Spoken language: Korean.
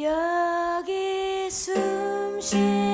여기 숨쉬